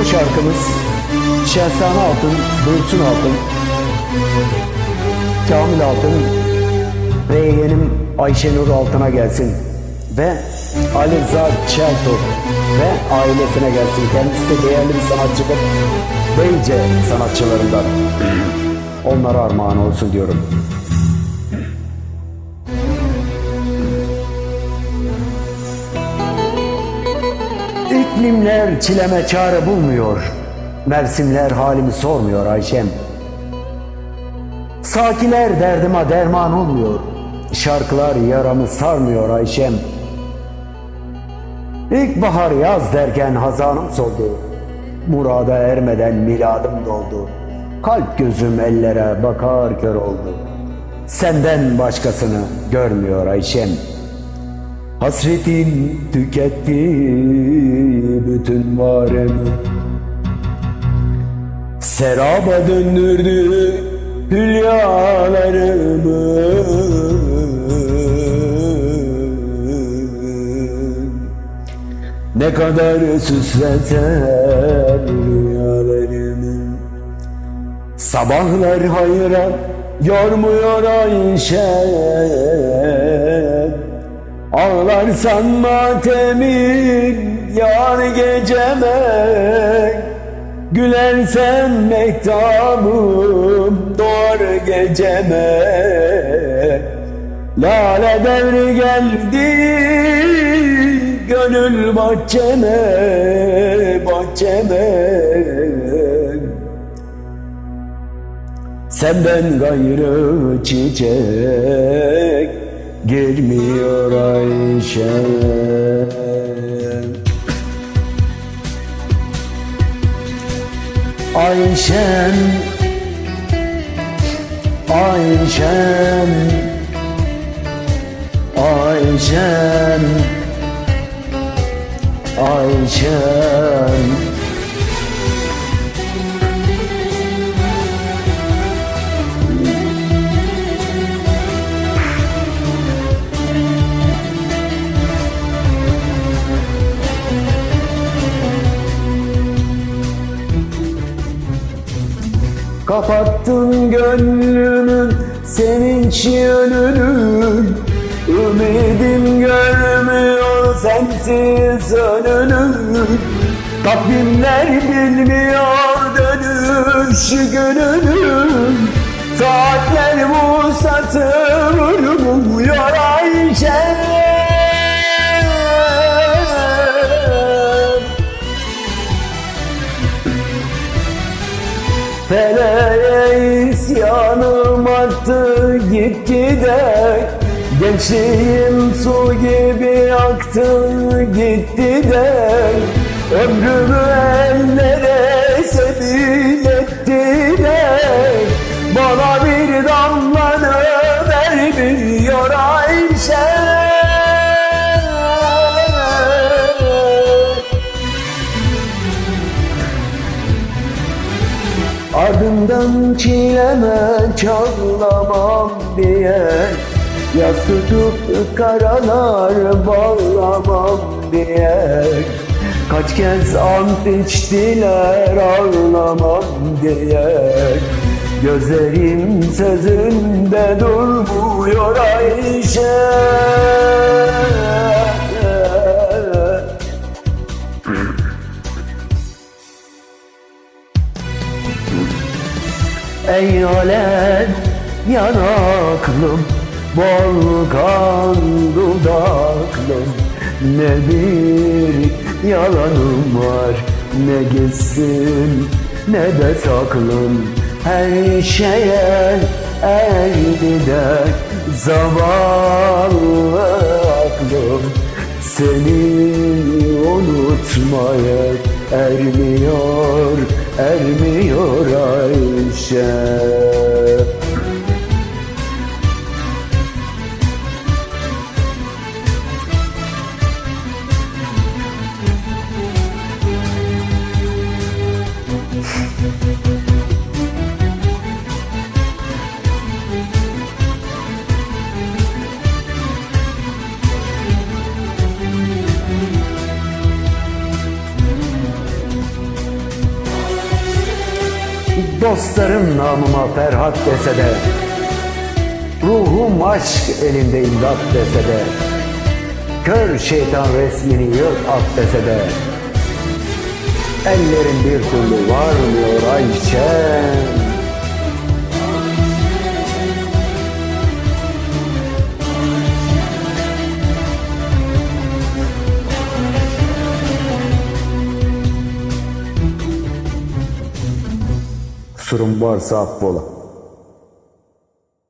Bu şarkımız Şehzane Altın, Dursun Altın, Kamil Altın ve yeğenim Ayşenur Altın'a gelsin. Ve Ali Rıza Çeltok ve ailesine gelsin. Kendisi de değerli bir sanatçıdır. Beyce sanatçılarından. Onlara armağan olsun diyorum. İklimler çileme çare bulmuyor. Mevsimler halimi sormuyor Ayşem. Sakiler derdime derman olmuyor. Şarkılar yaramı sarmıyor Ayşem. İlkbahar yaz derken hazanım soldu. Murada ermeden miladım doldu. Kalp gözüm ellere bakar kör oldu. Senden başkasını görmüyor Ayşem. Hasretin tüketti bütün varımı Seraba döndürdü hülyalarımı. Ne kadar süslesen rüyalarımı. Sabahlar hayra yormuyor Ayşe Ağlarsan matemin yar geceme Gülersen mehtabım doğar geceme. Lale devri geldi gönül bahçeme bahçeme. Senden gayrı çiçek girmiyor Ayşe. Ayşem Ayşem Ayşem Ayşem Kapattın gönlümün sevinç yönünü Ümidim görmüyor sensiz önünü. Takvimler bilmiyor dönüş gününü. Saatler bu satır uyumuyor Feleğe isyanım arttı gitgide Gençliğim su gibi aktı gitti de Ömrümü ellere sebil etti de Ardından çileme çağlamam diye Yaz tutup karalar bağlamam diye Kaç kez ant içtiler ağlamam diye Gözlerim sözünde durmuyor Ayşe Ey alem yanaklım Volkan dudaklım. Ne bir yalanım var Ne gitsin ne de saklım. Her şeye erdi de Zavallı aklım. Seni unutmaya ermiyor, ermiyor Ayşe. Dostlarım namıma Ferhat dese de Ruhum aşk elinde imdat dese de Kör şeytan resmini yırt at dese de Ellerim bir türlü varmıyor Ayşem Kusurum varsa affola.